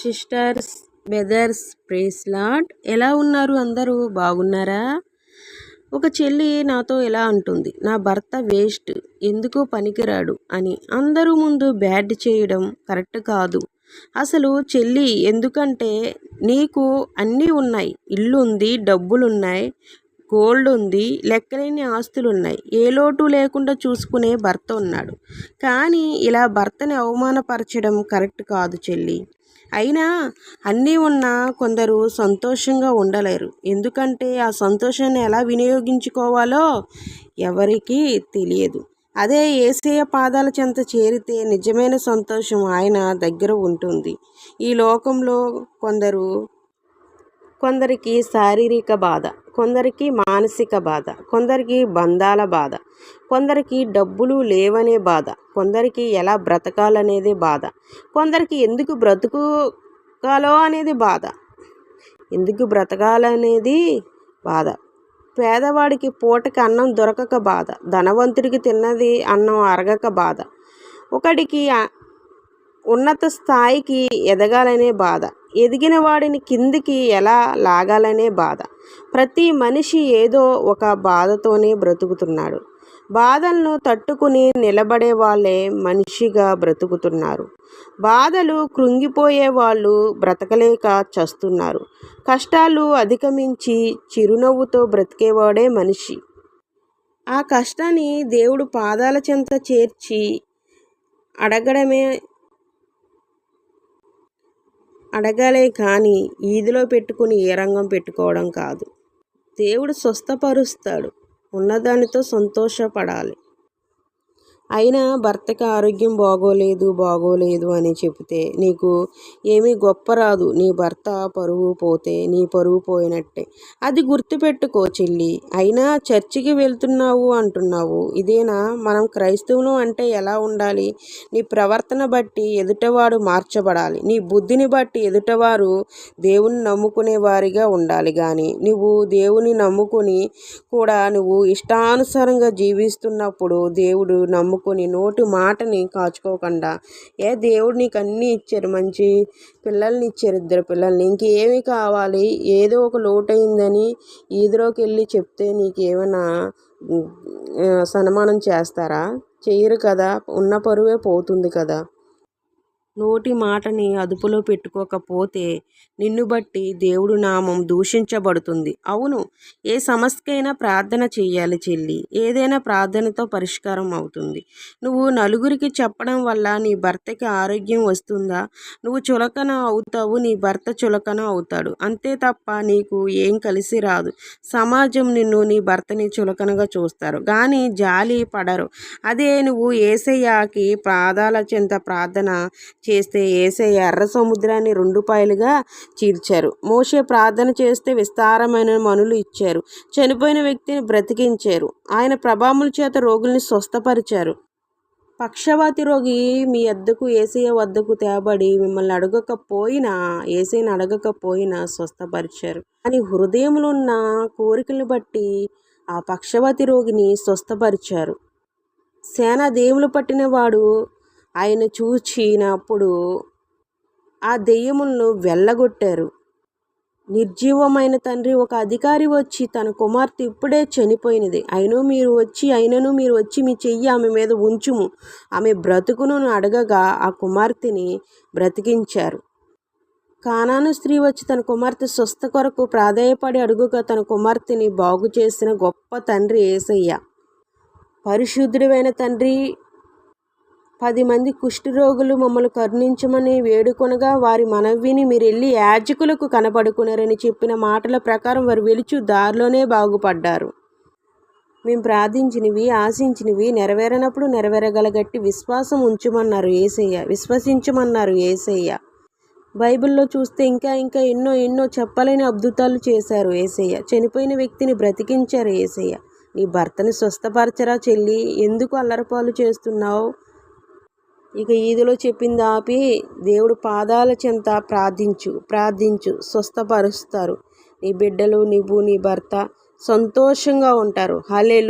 Sisters brothers ప్రేస్లాట్ ఎలా ఉన్నారు అందరూ? బాగున్నారా? ఒక చెల్లి నాతో ఎలా అంటుంది నా భర్త వేస్ట్ ఎందుకు పనికిరాడు అని అందరూ ముందు బ్యాడ్ చేయడం కరెక్ట్ కాదు. అసలు చెల్లి ఎందుకంటే నీకు అన్నీ ఉన్నాయి ఇల్లు ఉంది డబ్బులున్నాయి గోల్డ్ ఉంది లెక్కలేని ఆస్తులు ఉన్నాయి ఏ లోటు లేకుండా చూసుకునే భర్త ఉన్నాడు. కానీ ఇలా భర్తని అవమానపరచడం కరెక్ట్ కాదు చెల్లి. అయినా అన్నీ ఉన్నా కొందరు సంతోషంగా ఉండలేరు. ఎందుకంటే ఆ సంతోషాన్ని ఎలా వినియోగించుకోవాలో ఎవరికీ తెలియదు. అదే ఏసయ పాదాల చెంత చేరితే నిజమైన సంతోషం ఆయన దగ్గర ఉంటుంది. ఈ లోకంలో కొందరు కొందరికి శారీరక బాధ కొందరికి మానసిక బాధ కొందరికి బంధాల బాధ కొందరికి డబ్బులు లేవనే బాధ కొందరికి ఎలా బ్రతకాలనేది బాధ కొందరికి ఎందుకు బ్రతుకుగాలో అనేది బాధ. ఎందుకు బ్రతకాలనేది బాధ. పేదవాడికి పూటకి అన్నం దొరకక బాధ ధనవంతుడికి తిన్నది అన్నం అరగక బాధ. ఒకడికి ఉన్నత స్థాయికి ఎదగాలనే బాధ. ఎదిగిన వాడిని కిందికి ఎలా లాగాలనే బాధ. ప్రతి మనిషి ఏదో ఒక బాధతోనే బ్రతుకుతున్నాడు. బాధలను తట్టుకుని నిలబడే వాళ్ళే మనిషిగా బ్రతుకుతున్నారు. బాధలు కృంగిపోయే వాళ్ళు బ్రతకలేక చస్తున్నారు. కష్టాలు అధిగమించి చిరునవ్వుతో బ్రతికేవాడే మనిషి. ఆ కష్టాన్ని దేవుడు పాదాల చెంత చేర్చి అడగడమే అడగాలే కానీ ఈదిలో పెట్టుకుని ఏ రంగం పెట్టుకోవడం కాదు. దేవుడు స్వస్థపరుస్తాడు. ఉన్నదానితో సంతోషపడాలి. అయినా భర్తకి ఆరోగ్యం బాగోలేదు బాగోలేదు అని చెబితే నీకు ఏమీ గొప్ప రాదు. నీ భర్త పరువు పోతే నీ పరువు పోయినట్టే. అది గుర్తుపెట్టుకో చెల్లి. అయినా చర్చికి వెళ్తున్నావు అంటున్నావు. ఇదేనా? మనం క్రైస్తవులు అంటే ఎలా ఉండాలి? నీ ప్రవర్తన బట్టి ఎదుటవాడు మార్చబడాలి. నీ బుద్ధిని బట్టి ఎదుటవారు దేవుని నమ్ముకునే వారిగా ఉండాలి కానీ నువ్వు దేవుని నమ్ముకుని కూడా నువ్వు ఇష్టానుసారంగా జీవిస్తున్నప్పుడు దేవుడు నమ్ము నమ్ముకొని నోటి మాటని కాచుకోకుండా ఏ దేవుడు నీకు అన్నీ ఇచ్చారు? మంచి పిల్లల్ని ఇచ్చారు ఇద్దరు పిల్లల్ని. ఇంకేమి కావాలి? ఏదో ఒక లోటు అయిందని ఈదులోకి వెళ్ళి చెప్తే నీకు ఏమైనా సన్మానం చేస్తారా? చేయరు కదా. ఉన్న పరువే పోతుంది కదా. నోటి మాటని అదుపులో పెట్టుకోకపోతే నిన్ను బట్టి దేవుడు నామం దూషించబడుతుంది. అవును ఏ సమస్యకైనా ప్రార్థన చెయ్యాలి చెల్లి. ఏదైనా ప్రార్థనతో పరిష్కారం అవుతుంది. నువ్వు నలుగురికి చెప్పడం వల్ల నీ భర్తకి ఆరోగ్యం వస్తుందా? నువ్వు చులకన అవుతావు నీ భర్త చులకన అవుతాడు. అంతే తప్ప నీకు ఏం కలిసి రాదు. సమాజం నిన్ను నీ భర్తని చులకనగా చూస్తారు. కానీ జాలి పడరు. అదే నువ్వు ఏసయ్యాకి పాదాల చెంత ప్రార్థన చేస్తే ఏసే ఎర్ర సముద్రాన్ని రెండు పాయలుగా చీల్చారు. మోషే ప్రార్థన చేస్తే విస్తారమైన మనులు ఇచ్చారు. చనిపోయిన వ్యక్తిని బ్రతికించారు. ఆయన ప్రభావముల చేత రోగుల్ని స్వస్థపరిచారు. పక్షవాతి రోగి మీ వద్దకు ఏసయ్య వద్దకు తేబడి మిమ్మల్ని అడగకపోయినా ఏసైని అడగకపోయినా స్వస్థపరిచారు. అని హృదయంలో ఉన్న కోరికలను బట్టి ఆ పక్షవాతి రోగిని స్వస్థపరిచారు. సేనా దేవులు పట్టినవాడు ఆయన చూచినప్పుడు ఆ దెయ్యములను వెళ్ళగొట్టారు. నిర్జీవమైన తండ్రి ఒక అధికారి వచ్చి తన కుమార్తె ఇప్పుడే చనిపోయినది. అయినో మీరు వచ్చి అయినను మీరు వచ్చి మీ చెయ్యి ఆమె మీద ఉంచుము. ఆమె బ్రతుకును అడగగా ఆ కుమార్తెని బ్రతికించారు. కానాను స్త్రీ వచ్చి తన కుమార్తె స్వస్థ కొరకు ప్రాధాయపడి అడుగుగా తన కుమార్తెని బాగు చేసిన గొప్ప తండ్రి ఏసయ్య. పరిశుద్ధుడైన తండ్రి పది మంది కుష్ఠరోగులు మమ్మల్ని కరుణించమని వేడుకొనగా వారి మనవిని మీరెళ్ళి యాజకులకు కనపడుకున్నారని చెప్పిన మాటల ప్రకారం వారు వెలుచు దారిలోనే బాగుపడ్డారు. మేము ప్రార్థించినవి ఆశించినవి నెరవేరనప్పుడు నెరవేరగలగట్టి విశ్వాసం ఉంచమన్నారు ఏసయ్య విశ్వసించమన్నారు ఏసయ్య. బైబిల్లో చూస్తే ఇంకా ఇంకా ఎన్నో ఎన్నో చెప్పలేని అద్భుతాలు చేశారు ఏసయ్య. చనిపోయిన వ్యక్తిని బ్రతికించారు ఏసయ్య. నీ భర్తని స్వస్థపరచరా చెల్లి ఎందుకు అల్లరపాలు చేస్తున్నావు? ఇక ఈదులో చెప్పింది ఆపి దేవుడు పాదాల చెంత ప్రార్థించు ప్రార్థించు స్వస్థపరుస్తారు. నీ బిడ్డలు నీవు నీ భర్త సంతోషంగా ఉంటారు. హలే